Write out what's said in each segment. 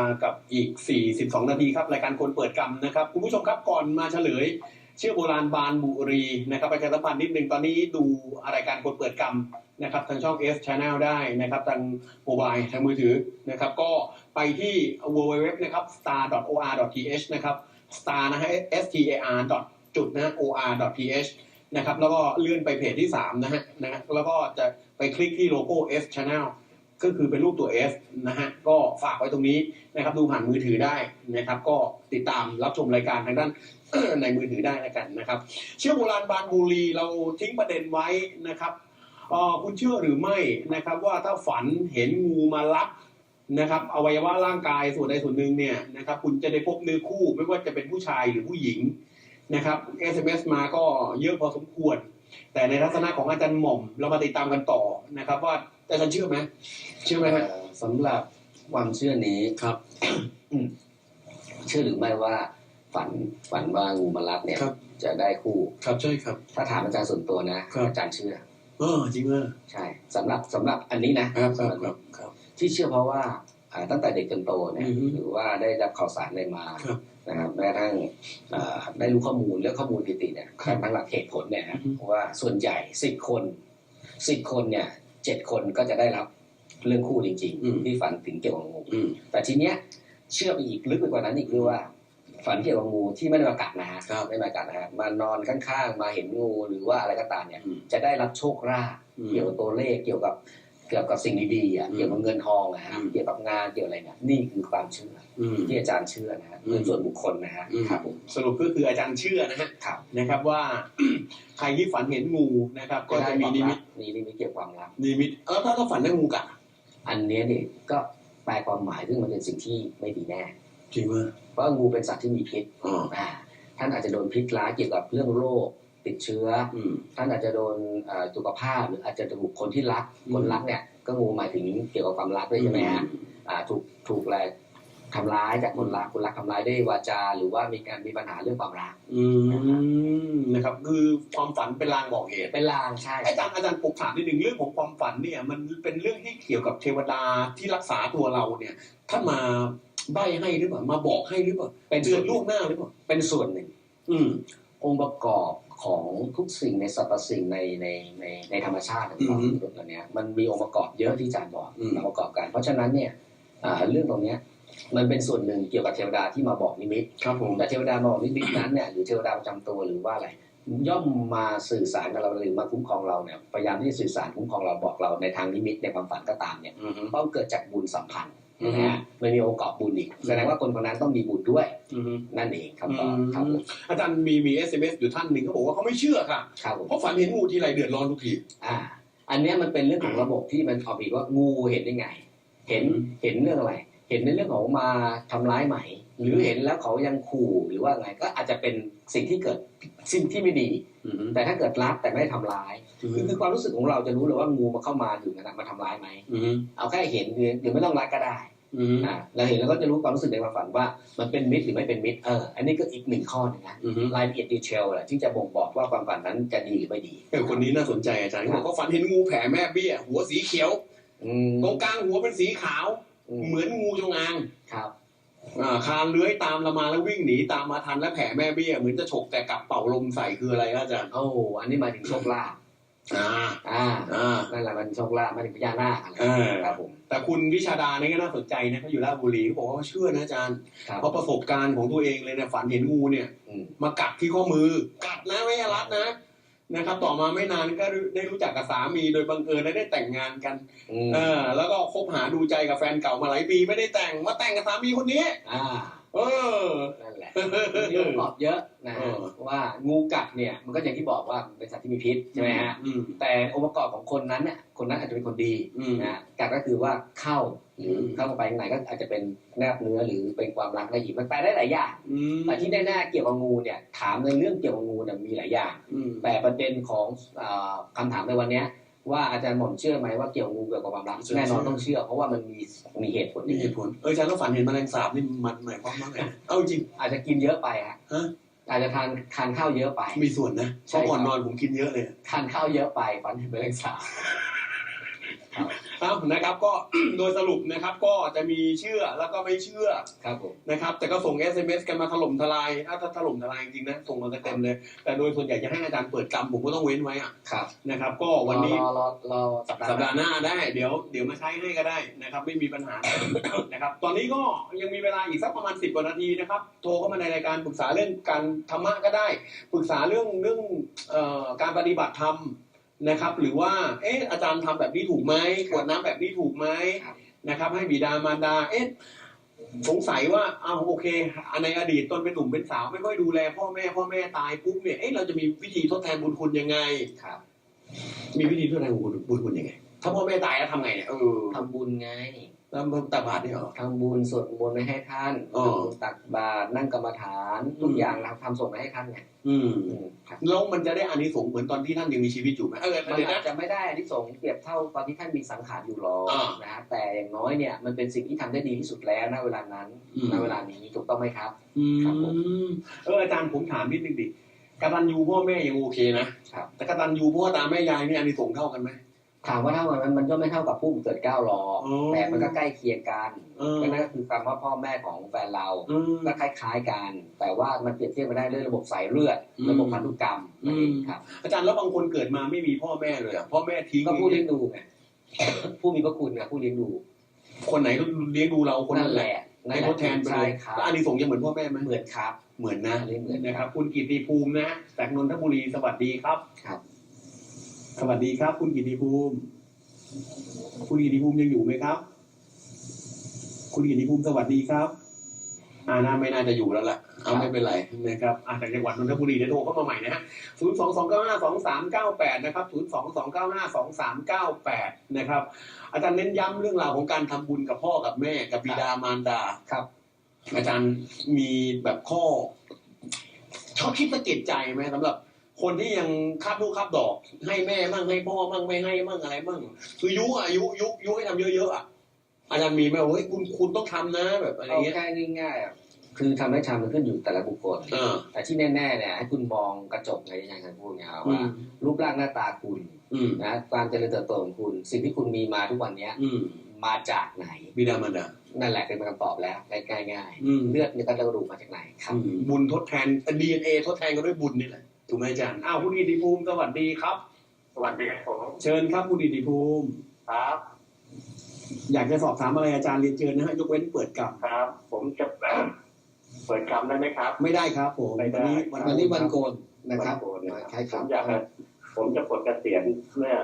กากับอีก 42 นาทีครับ รายการคนเปิดกรรมนะครับ คุณผู้ชมครับก่อนมาเฉลย เชื่อโบราณบานบุรีนะครับประชาสัมพันธ์นิดนึงตอนนี้ดูรายการคนเปิดกรรมนะครับทางช่อง S Channel ได้นะครับทางโมบายทางมือถือนะครับก็ไปที่ www นะครับ star.or.th นะครับ star นะฮะ s t a r จุดนะ or.th นะครับแล้วก็เลื่อนไปเพจที่ 3 นะฮะนะฮะแล้วก็จะไปคลิกที่โลโก้ S Channel ก็คือเป็นรูปตัว S นะฮะก็ฝากไว้ตรงนี้นะครับดูผ่านมือถือได้นะครับ ก็ติดตามรับชมรายการทางด้านในมือถือได้แล้วกันนะครับ เชื่อโบราณบานบุรีเราทิ้งประเด็นไว้นะครับอ่อคุณเชื่อหรือไม่นะครับ ว่าถ้าฝันเห็นงูมาลับนะครับอวัยวะร่างกายส่วนใดส่วนหนึ่งเนี่ยนะครับ คุณจะได้พบเนื้อคู่ไม่ว่าจะเป็นผู้ชายหรือผู้หญิงนะครับ SMS มาก็เยอะพอสมควร แต่ในลักษณะของอาจารย์หม่อม เรามาติดตามกันต่อนะครับ ว่าอาจารย์เชื่อไหมเชื่อไหมฮะเอ่อสำหรับความเชื่อนี้ครับเชื่อหรือไม่ว่าฝันฝันว่างูมารัดเนี่ยครับ จะได้คู่ ครับใช่ครับ ถ้าถามอาจารย์ส่วนตัวนะครับ อาจารย์เชื่อ เออจริงเหรอใช่สำหรับสำหรับอันนี้นะครับ ครับครับครับที่เชื่อเพราะว่าอ่า ตั้งแต่เด็กจนโตเนี่ยอือฮึหรือว่าได้รับข่าวสารอะไรมาครับนะครับแม้กระทั่งอ่าได้รู้ข้อมูลเรื่องข้อมูลกิติเนี่ยครับทางหลักเหตุผลเนี่ยนะอือฮึว่าส่วนใหญ่สิบคนสิบคนเนี่ยเจ็ดคนก็จะได้รับเรื่องคู่จริงอืมๆที่ฝันถึงเกี่ยวกับงูอืมแต่ทีเนี้ยเชื่อไปอีกลึกไปกว่านั้นอีกคือว่า ฝันเกี่ยวกับงูที่ไม่ได้มากัดนะฮะครับไม่มากัดนะฮะมานอนข้างๆ มาเห็นงูหรือว่าอะไรก็ตามเนี่ยอืมจะได้รับโชคลาภอืมเกี่ยวกับตัวเลขเกี่ยวกับ เกี่ยวกับสิ่งดีๆอะอืมเกี่ยวกับเงินทองนะฮะอืมเกี่ยวกับงานเกี่ยวอะไรเนี่ยนี่คือความเชื่ออืมที่อาจารย์เชื่อนะฮะอืมเป็นส่วนบุคคลนะฮะอืมครับผมสรุปก็คืออาจารย์เชื่อนะฮะครับนะครับว่าใครที่ฝันเห็นงูนะครับ ก็จะมีนิมิตมีนิมิตเกี่ยวกับความรักนิมิตเออถ้าถ้าฝันได้งูกัดอันเนี้ยเนี่ยก็แปลความหมายซึ่งมันเป็นสิ่งที่ไม่ดีแน่จริงว่าเพราะงูเป็นสัตว์ที่มีพิษอ๋ออ่าท่านอาจจะโดนพิษร้ายเกี่ยวกับเรื่องโรค ติดเชื้ออืมท่านอาจจะโดนเอ่อสุขภาพหรืออาจจะถูกคนที่รักอืมคนรักเนี่ยก็งูหมายถึงเกี่ยวกับความรักด้วยใช่ไหมฮะอ่าถูกถูกอะไรทำร้ายจากคนรักคนรักทำร้ายด้วยวาจา หรือว่ามีการมีปัญหาเรื่องความรักอืมนะครับ คือความฝันเป็นลางบอกเหตุเป็นลางใช่อาจารย์อาจารย์ปกถามนิดหนึ่งเรื่องของความฝันเนี่ย มันเป็นเรื่องที่เกี่ยวกับเทวดาที่รักษาตัวเราเนี่ยท่านมาใบให้หรือเปล่ามาบอกให้หรือเปล่าเป็นเตือนล่วงหน้าหรือเปล่าเป็นส่วนหนึ่ง อืมองค์ประกอบ ของทุกสิ่งในสรรพสิ่งในในในในธรรมชาติของเราอือฮึมนุษย์เราเนี้ยมันมีองค์ประกอบเยอะที่อาจารย์บอกอืมองค์ประกอบกัน เพราะฉะนั้นเนี่ยอ่าเรื่องตรงเนี้ยมันเป็นส่วนหนึ่งเกี่ยวกับเทวดาที่มาบอกนิมิตครับผมแต่เทวดามาบอกนิมิตนั้นเนี่ยหรือเทวดาประจำตัวหรือว่าอะไรย่อมมาสื่อสารกับเราหรือมาคุ้มครองเราเนี่ยพยายามที่จะสื่อสารคุ้มครองเราบอกเราในทางนิมิตในความฝันก็ตามเนี่ยอืมต้องเกิดจากบุญสัมพันธ์อือฮึ นะฮะมันมีองค์ประกอบบุญอีกแสดงว่าคนคนนั้นต้องมีบุญด้วยอืมนั่นเองครับก็อืมครับผมอาจารย์มีมี SMS อยู่ท่านหนึ่งเขาบอกว่าเขาไม่เชื่อค่ะครับผมเพราะฝันเห็นงูทีไรเดือดร้อนทุกทีอ่า อันเนี้ยมันเป็นเรื่องของระบบที่มันออกอีกว่างูเห็นได้ไง เห็นอืมเห็นเรื่องอะไร เห็นในเรื่องของมาทำร้ายไหม หรือเห็นแล้วเขายังขู่หรือว่าไงก็อาจจะเป็นสิ่งที่เกิดสิ่งที่ไม่ดีอืมแต่ถ้าเกิดรักแต่ไม่ได้ทำร้ายอืมคือคือความรู้สึกของเราจะรู้เลยว่างูมาเข้ามาอยู่นะมาทำร้ายไหมอืมเอาแค่เห็นหรือหรือไม่ต้องรักก็ได้อืมอ่าเราเห็นแล้วก็จะรู้ความรู้สึกในความฝันว่ามันเป็นมิตรหรือไม่เป็นมิตรเอออันนี้ก็อีกหนึ่งข้อหนึงนะอืมรายละเอียดดีเทลแหละที่จะบ่งบอกว่าความฝันนั้นจะดีหรือไม่ดีเออคนนี้น่าสนใจอาจารย์เขาบอกเขาฝันเห็นงูแผ่แม่เบี้ย หัวสีเขียวอืมตรงกลางหัวเป็นสีขาวอืมเหมือนงูจงอางครับอ่า คานเลื้อยตามเรามาแล้ววิ่งหนีตามมาทันแล้วแผ่แม่เบี้ยเหมือนจะฉกแต่กลับเป่าลมใส่คืออะไรครับอาจารย์โอ้อันนี้หมายถึงโชคลาภอ่าอ่าอ่านั่นแหละมันโชคลาภหมายถึงพญานาคอะไรเออครับผมแต่คุณวิชาดาเนี่ยก็น่าสนใจนะเขาอยู่ราชบุรีเขาบอกว่าเขาเชื่อนะอาจารย์ครับเพราะประสบการณ์ของตัวเองเลยเนี่ยฝันเห็นงูเนี่ยอืมมากัดที่ข้อมือกัดนะไม่ใช่รัดนะ นะครับ ต่อมาไม่นานก็ได้รู้จักกับสามีโดยบังเอิญและได้แต่งงานกันอืมเออแล้วก็คบหาดูใจกับแฟนเก่ามาหลายปีไม่ได้แต่งมาแต่งกับสามีคนนี้ อ่า เออ นั่นแหละมีองค์ประกอบเยอะนะเออ ว่างูกัดเนี่ยมันก็อย่างที่บอกว่าเป็นสัตว์ที่มีพิษใช่ไหมฮะอืม แต่องค์ประกอบของคนนั้นเนี่ยคนนั้นอาจจะเป็นคนดีอืม นะกัดก็คือว่าเข้าหรืออมเข้าไปข้างในก็อาจจะเป็นแนบเนื้อหรือเป็นความรักได้อีกมันแปลได้หลายอย่างอืมแต่ที่แน่ๆเกี่ยวกับงูเนี่ยถามในเรื่องเกี่ยวกับงูเนี่ยมีหลายอย่าง อืมแต่ประเด็นของเออคำถามในวันเนี้ย ว่าอาจารย์หม่อมเชื่อไหมว่าเกี่ยวกับงูเกี่ยวกับความรักเชื่อแน่นอนต้องเชื่อ เพราะว่ามันมีมีเหตุผลมีเหตุผลเอออาจารย์แล้วฝันเห็นแมลงสาบนี่มันหมายความว่าไงเอาจริงอาจจะกินเยอะไปฮะฮะอาจจะทานทานข้าวเยอะไป มีส่วนนะเพใช่ราะก่อนครับนอนผมกินเยอะเลยทานข้าวเยอะไปฝันเห็นแมลงสาบ ครับนะครับก็โดยสรุปนะครับก็จะมีเชื่อแล้วก็ไม่เชื่อครับผมนะครับ แต่ก็ส่ง SMS กันมาถล่มทลายถ้าถ้าถล่มทลายจริงๆนะส่งมาเต็มเลย แต่โดยส่วนใหญ่จะให้อาจารย์เปิดกรรมผมก็ต้องเว้นไว้อะครับนะครับ ก็วันนี้รอรอรอสัปดาห์สัปหดาน้าห์หน้าได้ เดี๋ยวเดี๋ยวมาใช้ให้ก็ได้นะครับ ไม่มีปัญหานะครับตอนนี้ก็ยังมีเวลาอีกสักประมาณสิบกว่านาทีนะครับโทรเข้ามาในรายการปรึกษาเรื่องการธรรมะก็ได้ ปรึกษาเรื่องเรื่องเอ่อการปฏิบัติธรรม นะครับ หรือว่าเอ๊ะอาจารย์ทำแบบนี้ถูกไหมกวดน้ำแบบนี้ถูกไหมครับนะครับ ให้บิดามารดาเอ๊ะสงสัยว่าอ้าวโอเคในอดีตตอนเป็นหนุ่มเป็นสาวไม่ค่อยดูแล พ่อแม่พ่อแม่ตายปุ๊บเนี่ยเอ๊ะเราจะมีวิธีทดแทนบุญคุณยังไงครับ มีวิธีทดแทนบุญบุญคุณยังไง ถ้าพ่อแม่ตายแล้วทำไงเนี่ยเออทำบุญไง แล้วมันตักบาตรนี่เหรอ ทำบุญสวดมนต์ไปให้ท่านอ๋อ ทำบุญตักบาตรนั่งกรรมฐานทุกอืมอย่างเราทำส่งไปให้ท่านไงอืมอืมครับแล้วมันจะได้อานิสงส์เหมือนตอนที่ท่านยังมีชีวิตอยู่ไหมเออมันเดี๋ยวอานะ จจะไม่ได้ที่สงส์เปรียบเท่าตอนที่ท่านมีสังขารอยู่หรอกอ่านะฮะแต่อย่างน้อยเนี่ยมันเป็นสิ่งที่ทำได้ดีที่สุดแล้วณเวลานั้นอืม ณเวลานี้ถูกต้องไหมครับ อืครับผม มเอออาจารย์ผมถามนิดนึงดิกตัญญูพ่อแม่ยังโอเคนะครับ แต่กตัญญูพ่อตาแม่ยายนี่อานิสงส์เท่ากันไหม ถามว่าเท่ากันไหมมันก็ไม่เท่ากับผู้เกิดเกล้าหรอกอ๋อแต่มันก็ใกล้เคียงกันเออก็นั่นก็คือคำว่าพ่อแม่ของแฟนเราอืมก็คล้ายๆกัน แต่ว่ามันเปรียบเทียบไม่ได้ด้วยระบบสายเลือดอืมระบบพันธุกรรมนั่นเองอืมครับ อาจารย์แล้วบางคนเกิดมาไม่มีพ่อแม่เลยอะพ่อแม่ทิ้งก็ผู้เลี้ยงดูไงผู้มีพระคุณไงผู้เลี้ยงดู คนไหนเลี้ยงดูเราคนนั้นแหละนั่ให้นแหละทดแทนไปใช่เลยครับแล้วอานิสงส์จะเหมือนพ่อแม่ไหมเหมือนครับ เหมือนนะอันนี้เหมือนนะครับ คุณกิติภูมินะจากนนทบุรีสวัสดีครับครับ สวัสดีครับ คุณกิติภูมิ คุณกิติภูมิยังอยู่ไหมครับ คุณกิติภูมิสวัสดีครับอ่าน่าไม่น่าจะอยู่แล้วล่ะเอาไม่เป็นไรนะครับอ่าจากจังหวัดนนทบุรีเดี๋ยวโทรเข้ามาใหม่นะฮะศูนย์สองสองเก้าห้าสองสามเก้าแปดนะครับศูนย์สองสองเก้าห้าสองสามเก้าแปดนะครับ อาจารย์เน้นย้ำเรื่องราวของการทำบุญกับพ่อกับแม่ กับบิดามารดาครับ อาจารย์มีแบบข้อ ชอบคิดสะเกิดใจไหมสำหรับ คนที่ยังคาบลูกคาบดอก ให้แม่มั่งให้พ่อมั่งไม่ให้มั่งอะไรมั่งคือยุอะยุยุยุให้ทำเยอะๆอะอาจารย์มีไหมว่าเฮ้ยคุณคุณต้องทำนะแบบอะไรเอาเงี้ยแค่ง่ายๆอะคือทำให้ทำมันขึ้นอยู่แต่ละบุคคลเออแต่ที่แน่ๆเนี่ยให้คุณมองกระจกไงอย่างที่พูดเนี่ยอืว่ามรูปร่างหน้าตาคุณอืมนะการเจริญเติบโตของคุณ สิ่งที่คุณมีมาทุกวันเนี้ยอืมมาจากไหนบิดามารดานั่นแหละเป็นคำตอบแล้วง่ายอืมๆเลือดในกระดูกมาจากไหนครับอืมบุญทดแทนดีเอ็นเอทดแทนกันด้วยบุญนี่แหละ ถูกไหมอาจารย์อ้าวคุณกิติภูมิสวัสดีครับ สวัสดีครับผมเชิญครับคุณกิติภูมิครับ อยากจะสอบถามอะไรอาจารย์เรียนเชิญนะฮะยกเว้นเปิดกลับครับ ผมจะเปิดคำได้ไหมครับ ไม่ได้ครับผมไม่ได้ วันนี้วันวันนี้วันโกนนนะครับวันโกนนะครับใช่คผรับ มอยากจะผมจะปลดเกษียณเมื่อ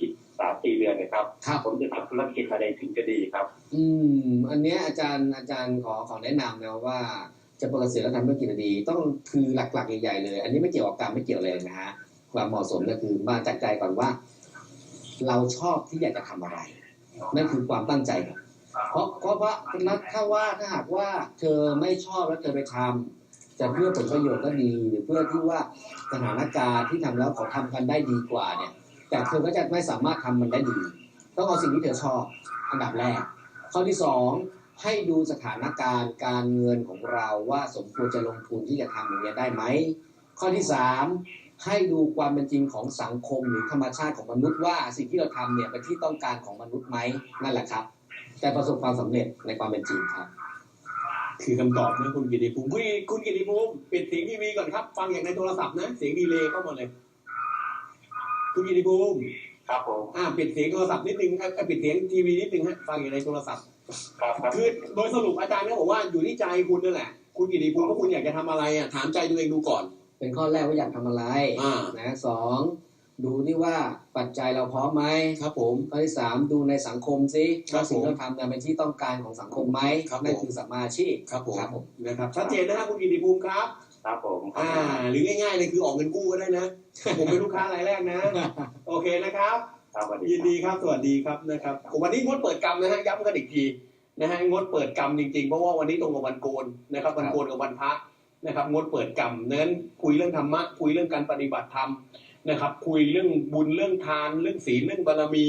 อีกสามสี่เดือนนะครับ ครับ ผมจะทำธุรกิจอะไรถึงจะดีครับ อืม อันเนี้ยอาจารย์อาจารย์ขอขอแนะนำนะว่า จะเปิดเกษียณแล้วทำธุรกิจอะไรดีต้องคือหลักๆใหญ่ๆเลย อันนี้ไม่เกี่ยวกับการไม่เกี่ยวเลยนะฮะความเหมาะสมก็คือมาจากใจก่อนว่า เราชอบที่อยากจะทำอะไรนั่นคือความตั้งใจก่อนเพราะเพราะว่าถ้าว่าถ้าหากว่าเธอไม่ชอบแล้วเธอไปทำจะเพื่อผลประโยชน์ก็ดีหรือเพื่อที่ว่าสถานการณ์ที่ทำแล้วเขาทำกันได้ดีกว่าเนี่ย แต่เธอก็จะไม่สามารถทำมันได้ดี ต้องเอาสิ่งที่เธอชอบ อันดับแรก ข้อที่สอง ให้ดูสถานการณ์การเงินของเราว่าสมควรจะลงทุนที่จะทำอย่างนี้ยได้ไหม ข้อที่สามให้ดูความเป็นจริงของสังคมหรือธรรมชาติของมนุษย์ว่าสิ่งที่เราทำเนี่ยเป็นที่ต้องการของมนุษย์ไหมนั่นแหละครับ แต่ประสบความสำเร็จในความเป็นจริงครับ คือคำตอบนะคุณกิติภูมิคุณคุณกิติภูมิปิดเสียงทีวีก่อนครับ ฟังอย่างในโทรศัพท์นะเสียงดีเลย์เข้ามาเลย คุณกิติภูมิครับผมอ่าปิดเสียงโทรศัพท์นิดนึงครับปิดเสียงทีวีนิดนึงฮะฟังอย่างในโทรศัพท์ ครับครับคือโดยสรุปอาจารย์ก็บอกว่าอยู่ที่ใจคุณนั่นแหละ คุณกิติภูมิว่าคุณอยากจะทำอะไรอะถามใจตัวเองดูก่อน เป็นข้อแรกว่าอยากทำอะไรอ่า นะสองดูที่ว่าปัจจัยเราพร้อมไหมครับผม ข้อที่สามดูในสังคมซิครับว่าสิ่งผมที่เราทำเนี่ยเป็นที่ต้องการของสังคมไหมครับนั่นผมคือสัมมาอาชีพ ครับผมครับผม นะครับชัดเจนนะฮะคุณกิติภูมิครับ ครับผมอ่า หรือง่ายๆเลยคือออกเงินกู้ก็ได้นะ ผมเป็นลูกค้ารายแรกนะ โอเคนะครับ ครับสวัสยินดีดีครับสวัสดีครับนะครับวันนี้งดเปิดกรรมนะฮะย้ำกันอีกทีนะฮะงดเปิดกรรมจริงๆ เพราะว่าวันนี้ตรงกับวันโกนนะครับวันโกนกับวันพระนะครับงดเปิดกรรมนั้นคุยเรื่องธรรมะคุยเรื่องการปฏิบัติธรรมนะครับ คุยเรื่องบุญเรื่องทานเรื่องศีลเรื่องบารมี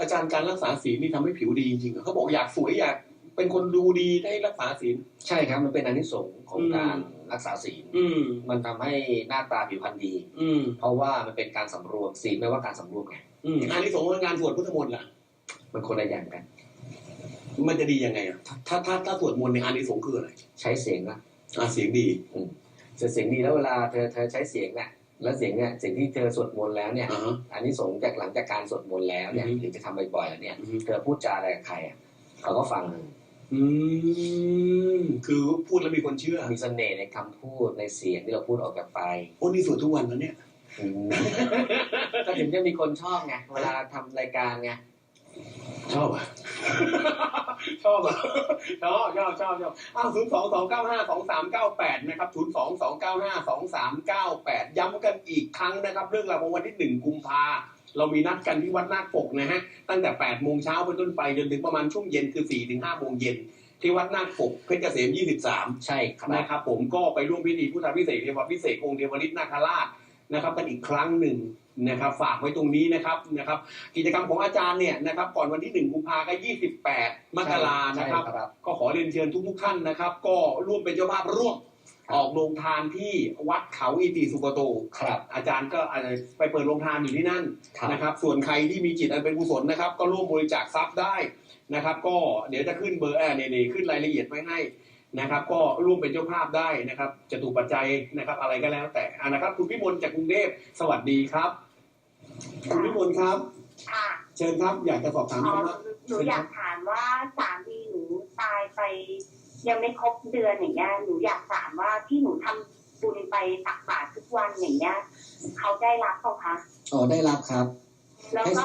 อาจารย์การรักษาศีลนี่ทำให้ผิวดีจริงๆเหรอเขาบอกอยากสวยอยากเป็นคนดูดีได้รักษาศีลใช่ครับมันเป็นอานิสงส์ของอืมการรักษาศีลอืมมันทำให้หน้าตาผิวพรรณดี อืมเพราะว่ามันเป็นการสำรวมศีลไม่ว่าการสำรวมไง อืมอันนี้สงส์ของการสวดพุทธมนต์ล่ะ มันคนละอย่างกัน มันจะดียังไงอะ ถ้าถ้าถ้าสวดมนต์ในยอันนี้สงส์คืออะไร ใช้เสียงนะอ่าเสียงดีเสียงดีแล้วเวลาเธอเธอใช้เสียงเนี่ยแล้วเสียงเนี่ยเสียงที่เธอสวดมนต์แล้วเนี่ยอ่าฮะอันนี้สงส์จากหลังจากการสวดมนต์แล้วเนี่ยอือฮึหรือจะทำบ่อยๆแล้วเนี่ยอืมเธอพูดจาอะไรกับใครอะเขาก็ฟัง อืมคือพูดแล้วมีคนเชื่อ มีเสน่ห์ในคำพูดในเสียงที่เราพูดออกจากไปโอ้นี่สวดทุกวันแล้วเนี่ยอืม ก็ถึงจะมีคนชอบไงเวลาทำรายการไงชอบอะ ชอบอะชอบชอบชอบชอบอ้าวศูนย์สองสองเก้าห้าสองสามเก้าแปดนะครับศูนย์สองสองเก้าห้าสองสามเก้าแปดย้ำกันอีกครั้งนะครับ เรื่องราวของวันที่หนึ่งกุมภาเรามีนัดกันที่วัดนาคปกนะฮะ ตั้งแต่แปดโมงเช้าเป็นต้นไปจนถึงประมาณช่วงเย็นคือสี่ถึงห้าโมงเย็นที่วัดนาคปกเพชรเกษมยี่สิบสามใช่ครับนะครับผมก็ไปร่วมพิธีพุทธพิเศษกเทวพิเศษกองค์เทวฤทธิ์นาคราช นะครับกันอีกครั้งหนึ่งนะครับ ฝากไว้ตรงนี้นะครับนะครับ กิจกรรมของอาจารย์เนี่ยนะครับ ก่อนวันที่หนึ่งกุมภาก็ยี่สิบแปดมกรานะครับใช่ครับ ก็ขอเรียนเชิญทุกๆท่านนะครับ ก็ร่วมเป็นเจ้าภาพร่วมครับออกโรงทานที่วัดเขาอิติสุโกโตครับ อาจารย์ก็อาจจะไปเปิดโรงทานอยู่ที่นั่นครับนะครับ ส่วนใครที่มีจิตอันเป็นกุศลนะครับ ก็ร่วมบริจาคทรัพย์ได้นะครับ ก็เดี๋ยวจะขึ้นเบอร์แอร์เนี่ยๆขึ้นรายละเอียดไว้ให้ นะครับ ก็ร่วมเป็นเจ้าภาพได้นะครับจะถูกปัจจัยนะครับ อะไรก็แล้วแต่อ่านะครับ คุณพิมลจากกรุงเทพสวัสดีครับ คุณพิมลครับ ค่ะเชิญครับอยากจะสอบถามอ๋อธรรมะหนูอยากถามว่าสามีหนูตายไป ยังไม่ครบเดือนอย่างเงี้ยหนูอยากถามว่าที่หนูทำบุญไปตักบาตรทุกวันอย่างเงี้ยเขาได้รับเปล่าคะอ๋อได้รับครับ แล้วก็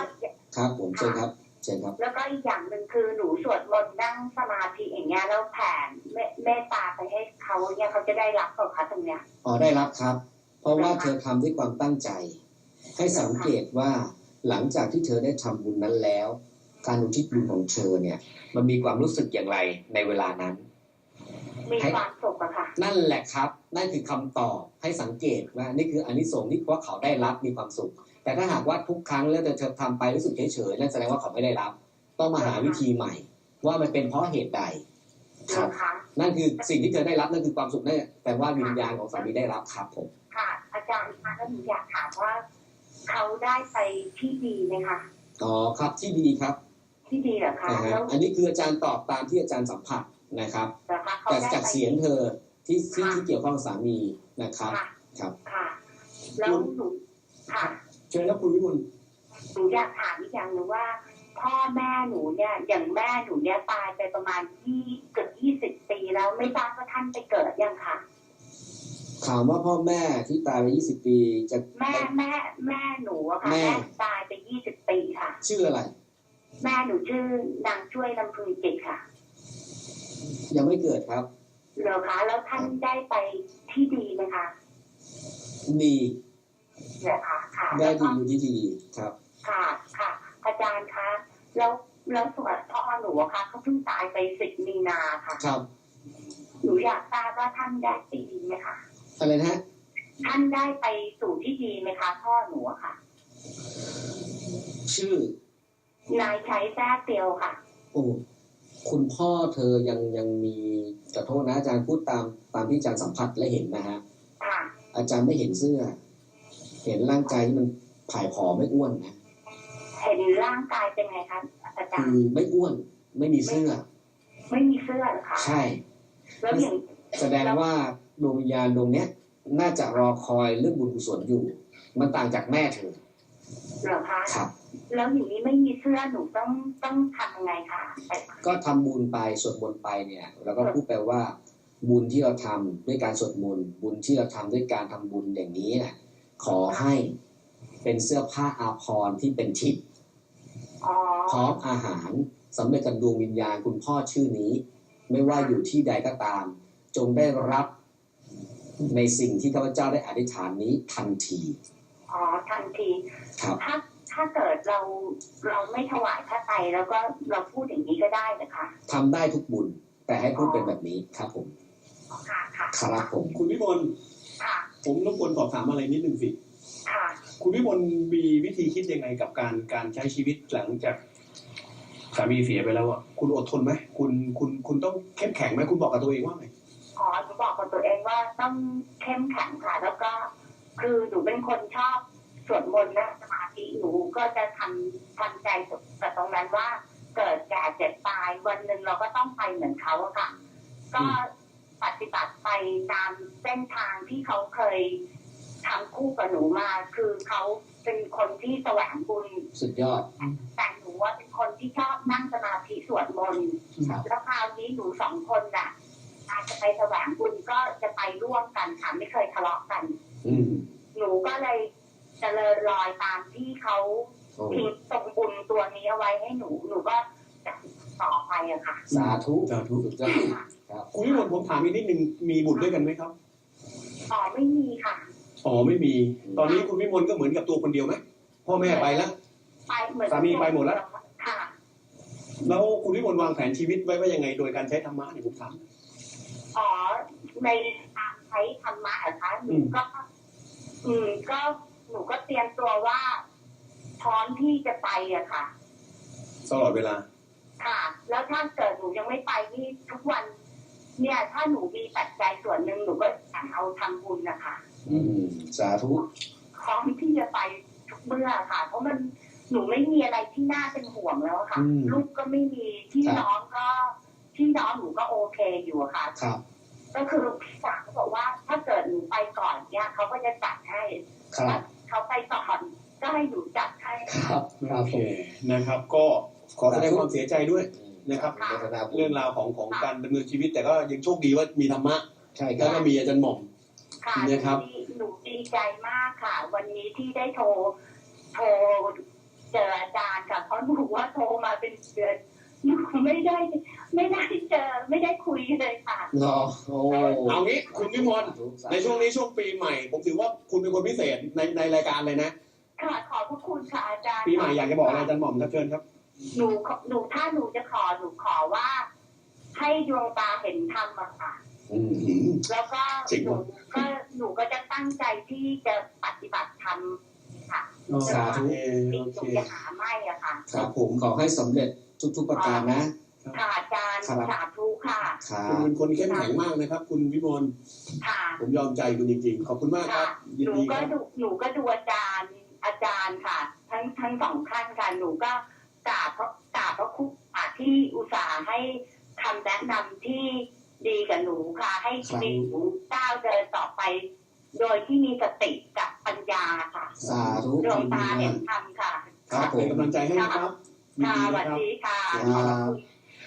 ครับผมเชิญครับ เชิญครับ แล้วก็อีกอย่างหนึ่งคือหนูสวดมนต์นั่งสมาธิอย่างเงี้ยแล้วแผ่เมเมตตาไปให้เขาเนี่ยเขาจะได้รับเปล่าคะตรงเนี้ยอ๋อได้รับครับ เพราะว่าเธอทำด้วยความตั้งใจ ให้สังเกตว่าหลังจากที่เธอได้ทำบุญนั้นแล้ว การอุทิศบุญของเธอเนี่ย มันมีความรู้สึกอย่างไรในเวลานั้นมีความสุขอะค่ะนั่นแหละครับ นั่นคือคำตอบให้สังเกตว่านี่คืออานิสงส์ที่ว่าเขาได้รับมีความสุข แต่ถ้าหากว่าทุกครั้งแล้วเธอทำไปรู้สึกเฉยๆนั่นแสดงว่าเขาไม่ได้รับ ต้องมาหาวิธีใหม่ ว่ามันเป็นเพราะเหตุใดครับนะคะนั่นคือสิ่งที่เธอได้รับนั่นคือความสุขนั่นแต่ว่าวิญญาณของสามีได้รับครับผมค่ะอาจารย์คะแล้วหนูอยากถามว่า เขาได้ไปที่ดีไหมคะอ๋อครับที่ดีครับ ที่ดีเหรอคะนะฮะแล้วอันนี้คืออาจารย์ตอบตามที่อาจารย์สัมผัสนะครับเหรอคะเขาแต่ได้จากไปเสียงเธอที่ที่ที่เกี่ยวข้องกับสามีนะครับค่ะครับค่ะแล้วหนูค่ะ เชิญครับคุณพิมลหนูอยากถามอีกอย่างหนึ่งว่า พ่อแม่หนูเนี่ย อย่างแม่หนูเนี่ยตายไปประมาณยี่เกือบยี่สิบปีแล้วไม่ทราบว่าท่านไปเกิดยังคะ ถามว่าพ่อแม่ที่ตายไป 20 ปีจะ แม่แม่แม่หนูอะค่ะแม่ แม่ตายไปยี่สิบปีค่ะ ชื่ออะไร แม่หนูชื่อนางช่วยลำพึงจิตค่ะยังไม่เกิดครับ เหรอคะแล้วท่านได้ไปที่ดีไหมคะดี เหรอคะค่ะได้แล้วก็ดีอยู่ที่ดีครับ ค่ะค่ะ อาจารย์คะ แล้วแล้วส่วนพ่อหนูอะคะเขาเพิ่งตายไปสิบมีนาค่ะ ครับหนูอยากทราบว่าท่านได้ไปดีไหมคะอะไรนะฮะท่านได้ไปสู่ที่ดีไหมคะพ่อหนูอะค่ะ ชื่อนายใช้แท้เตียวค่ะ โอ้คุณพ่อเธอยังยังมีขอโทษนะอาจารย์พูดตามตามที่อาจารย์สัมผัสและเห็นนะฮะค่ะอาจารย์ไม่เห็นเสื้อ เห็นร่างกายที่มันผายผอมไม่อ้วนนะเห็นร่างกายเป็นไงคะอาจารคือย์ไม่อ้วน ไม่มีเสื้อ ไม่มีเสื้อเหรอคะใช่แล้วอย่างแสดงว่าดวงวิญญาณดวงเนี้ย น่าจะรอคอยเรื่องบุญกุศลอยู่ มันต่างจากแม่เธอเหรอคะครับ แล้วอย่างนี้ไม่มีเสื้อหนูต้องต้องทำยังไงคะก็ทำบุญไปสวดมนต์ไปเนี่ย แล้วก็พูดไปว่า บุญที่เราทำด้วยการสวดมนต์บุญที่เราทำด้วยการทำบุญอย่างนี้น่ะ ขอให้ไปเป็นเสื้อผ้าอาภรณ์ที่เป็นทิพย์อ๋อพร้อมอาหารสำเร็จกับดวงวิญญาณคุณพ่อชื่อนี้ ไม่ว่าอยู่ที่ใดก็ตาม จงได้รับในสิ่งที่ข้าพเจ้าได้อธิษฐานนี้ทันที อ๋อ ทันทีครับถ้าถ้าเกิดเราเราไม่ถวายพระไตรแล้วก็เราพูดอย่างนี้ก็ได้นะคะทำได้ทุกบุญ แต่ให้พูดเป็นแบบนี้ครับผมอ๋อค่ะค่ะครับผม คุณวิมลค่ะ ผมรบกวนสอบถามอะไรนิดนึงสิ ค่ะ คุณวิมลมีวิธีคิดยังไงกับการการใช้ชีวิตหลังจากสามีเสียไปแล้วอะคุณอดทนไหมคุณคุณคุณต้องเข้มแข็งไหมคุณบอกกับตัวเองว่าไงอ๋อหนูบอกกับตัวเองว่าต้องเข้มแข็งค่ะ แล้วก็ คือหนูเป็นคนชอบสวดมนต์และสมาธิหนูก็จะทำทำใจกับตรงนั้นว่า เกิดแก่เจ็บตายวันหนึ่งเราก็ต้องไปเหมือนเขาอะค่ะ ก็ ปฏิบัติไปตามเส้นทางที่เขาเคยทำคู่กับหนูมา คือเขาเป็นคนที่แสวงบุญสุดยอด แต่หนูว่าเป็นคนที่ชอบนั่งสมาธิสวดมนต์ครับแล้วคราวนี้หนูสองคนน่ะ อาจจะไปแสวงบุญก็จะไปร่วมกันค่ะไม่เคยทะเลาะกันอืมหนูก็เลยเจริญรอยตามที่เขาโอ้ทิ้งตรงบุญตัวนี้เอาไว้ให้หนู หนูก็จะต่อไปอะค่ะ สาธุสาธุสุดยอด ครับคุณวิมลผมถามอีกนิดนึงมีบุตรด้วยกันไหมครับต่อไม่มีค่ะอ๋อไม่มี ตอนนี้คุณวิมลก็เหมือนกับตัวคนเดียวไหมพ่อแม่ไปแล้วไปเหมือนสามีไปหมดแล้วค่ะแล้วคุณวิมลวางแผนชีวิตไว้ว่ายังไง โดยการใช้ธรรมะเนี่ยผมถามอ๋อในการใช้ธรรมะเหรอคะหนูก็ อืมก็หนูก็เตรียมตัวว่าพร้อมที่จะไปอะค่ะตลอดเวลา ค่ะ แล้วถ้าเกิดหนูยังไม่ไปนี่ทุกวัน เนี่ย ถ้าหนูมีปัจจัยส่วนหนึ่งหนูก็อยากเอาทำบุญนะคะ อืมสาธุพร้อมที่จะไปทุกเมื่อค่ะ เพราะมันหนูไม่มีอะไรที่น่าเป็นห่วงแล้วค่ะอืมลูกก็ไม่มีพี่น้องก็พี่น้องหนูก็โอเคอยู่อะค่ะครับก็คือพี่สาวเขาบอกว่า ถ้าเกิดหนูไปก่อนเนี่ยเขาก็จะจัดให้ครับเขาไปก่อนก็ให้หนูจัดให้ครับครับโอเคผมนะครับ ก็ขอแสดงความเสียใจด้วย นะครับอนุโมทนาบุญเรื่องราวของของการดำเนินชีวิต แต่ก็ยังโชคดีว่ามีธรรมะใช่คแล้รัวบ ก็มีอาจารย์หม่อม ค่ะนะครับหนูดีใจมากค่ะ วันนี้ที่ได้โทร โทรเจออาจารย์ค่ะเพราะหนูว่าโทรมาเป็นเดือนหนูไม่ได้ ไม่ได้เจอไม่ได้คุยเลยค่ะเนาะโอ้เอางี้คุณวิมลในช่วงนี้ช่วงปีใหม่ ผมถือว่าคุณเป็นคนพิเศษในในรายการเลยนะ ค่ะขอบพระคุณค่ะอาจารย์ปีใหม่อยากจะบอกอะไรอาจารย์หม่อมครับเชิญครับ หนูขอหนูถ้าหนูจะขอหนูขอว่า ให้ดวงตาเห็นธรรมอะค่ะอืม แล้วก็จริงหนูวะก็หนูก็จะตั้งใจที่จะปฏิบัติธรรมค่ะสาธุโอเคสิ่โองเคสุจะหาไม่อะค่ะ ครับผมขอให้สำเร็จทุก ๆ ประการนะ ค่ะอาจารย์ครับ สาธุค่ะครัคุณบเป็นคนเข้มแข็งมากนะครับ คุณวิมลค่ะผมยอมใจคุณจริงๆ ขอบคุณมากครับ ยินหนูดีคก็รับ ดูหนูก็ดูอาจารย์อาจารย์ค่ะ ทั้งทั้งสองท่านค่ะหนูก็ กราบพระกราบพระคุณอะที่อุตส่าห์ให้คำแนะนำที่ดีกับหนูค่ะ ให้ชีวิตหนูก้าวเดินต่อไป โดยที่มีสติกับปัญญาค่ะ สาธุดวงตาเห็นธรรมค่ะครับผมเป็นกำลังใจให้นะครับยินค่ะดีสวัสนะครับดีค่ะขอบพระคุณ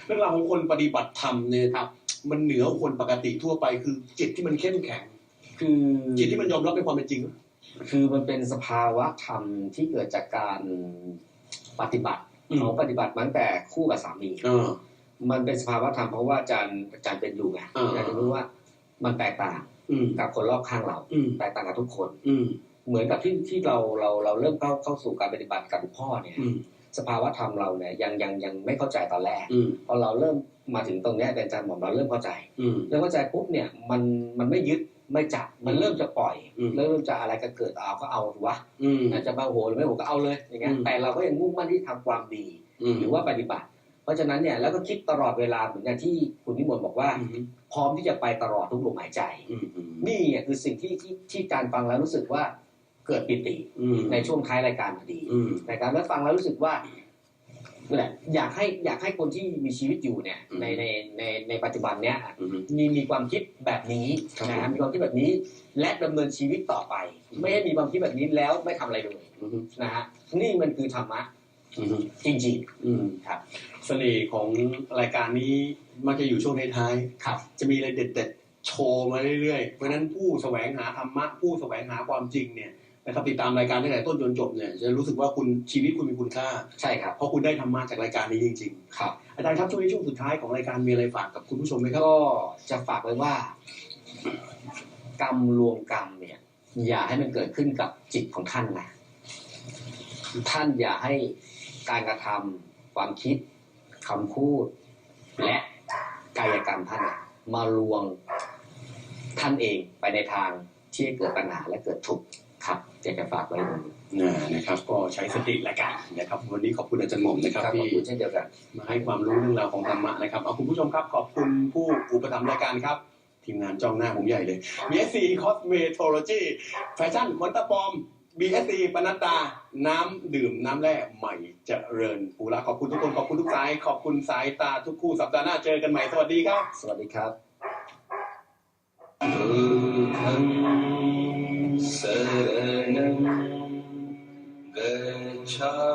เรื่องราวของคนปฏิบัติธรรมเนี่ยครับ มันเหนือคนปกติทั่วไปคือจิตที่มันเข้มแข็ง คือจิตที่มันยอมรับในความเป็นจริง คือมันเป็นสภาวะธรรมที่เกิดจากการปฏิบัติอืม เขาปฏิบัติมาตั้งแต่คู่กับสามีเออมันเป็นสภาวะธรรมเพราะว่าอาจารย์อาจารย์เป็นอยู่ไงอ่าอาจารย์จะรู้ว่ามันแตกต่างอืมกับคนรอบข้างเราอืมแตกต่างกับทุกคน อืมเหมือนกับที่ที่เราเราเราเริ่มเข้าเข้าสู่การปฏิบัติกับหลวงพ่อเนี่ยอืมสภาวะธรรมเราเนี่ยยังยังยังไม่เข้าใจตอนแรกอืมพอเราเริ่มมาถึงตรงเนี้ยอาจารย์บอกเราเริ่มเข้าใจอืมเริ่มเข้าใจปุ๊บเนี่ยมันมันไม่ยึด ไม่จับมันเริ่มจะปล่อยอืมเริ่มจะอะไรก็เกิดเอาก็เอาถูกวะอืมอาจจะมาโหหรือไม่โหก็เอาเลยอย่างเงี้ยอืมแต่เราก็ยังมุ่งมั่นที่ทำความดีอืมหรือว่าปฏิบัติ เพราะฉะนั้นเนี่ยแล้วก็คิดตลอดเวลาเหมือนอย่างที่คุณนิมนต์บอกว่าอืมพร้อมที่จะไปตลอดทุกลมหายใจอืมอืมนี่เนี่ยคือสิ่งที่ที่ที่การฟังแล้วรู้สึกว่าเกิดปิติอืมในช่วงท้ายรายการพอดีอืมในการได้ฟังแล้วรู้สึกว่า นั่นแหละอยากให้อยากให้คนที่มีชีวิตอยู่เนี่ยอืมในในในในปัจจุบันเนี้ยอืมมีมีความคิดแบบนี้ครับนะผมมีความคิดแบบนี้ และดำเนินชีวิตต่อไปอืมไม่ให้มีความคิดแบบนี้แล้วไม่ทำอะไรเลยอืมนะฮะนี่มันคือธรรมะอืมจริงอืมครับ เสน่ห์ของรายการนี้มักจะอยู่ช่วงท้ายๆครับๆจะมีอะไรเด็ดๆโชว์มาเรื่อยๆ เพราะฉะนั้นผู้แสวงหาธรรมะผู้แสวงหาความจริงเนี่ย นะครับติดตามรายการตั้งแต่ต้นจนจบเนี่ยจะรู้สึกว่าคุณชีวิตคุณมีคุณค่าใช่ครับเพราะคุณได้ธรรมะจากรายการนี้จริงครับๆอาจารย์ครับช่วงนี้ช่วงสุดท้ายของรายการมีอะไรฝากกับคุณผู้ชมไหมครับ ก็จะฝากไว้ว่า กรรมรวมกรรมเนี่ย อย่าให้มันเกิดขึ้นกับจิตของท่านนะท่านอย่าให้การกระทำความคิดคำพูด และกายกรรมท่านน่ะมาลวงท่านเองไปในทางที่ให้เกิดปัญหาและเกิดทุกข์ ครับอยากจะฝากไว้ตรงนี้นะนะครับ ก็ใช้สติและกันนะครับ วันนี้ขอบคุณอาจารย์หม่อมนะครับครับขอบที่คุณเช่นเดียวกันมาให้ความรู้เรื่องราวของธรรมะนะครับเอาคุณผู้ชมครับขอบคุณผู้อุปถัมภ์รายการครับทีมงานจ้องหน้าผมใหญ่เลย BSC Cosmetology แฟชั่นขนตะปลอม BSC ปนัดดาน้ำดื่มน้ำแร่ใหม่เจริญปูระขอบคุณทุกคน ขอบคุณทุกสาย ขอบคุณสายตาทุกคู่สัปดาห์หน้าเจอกันใหม่ สวัสดีครับ สวัสดีครับ Krishna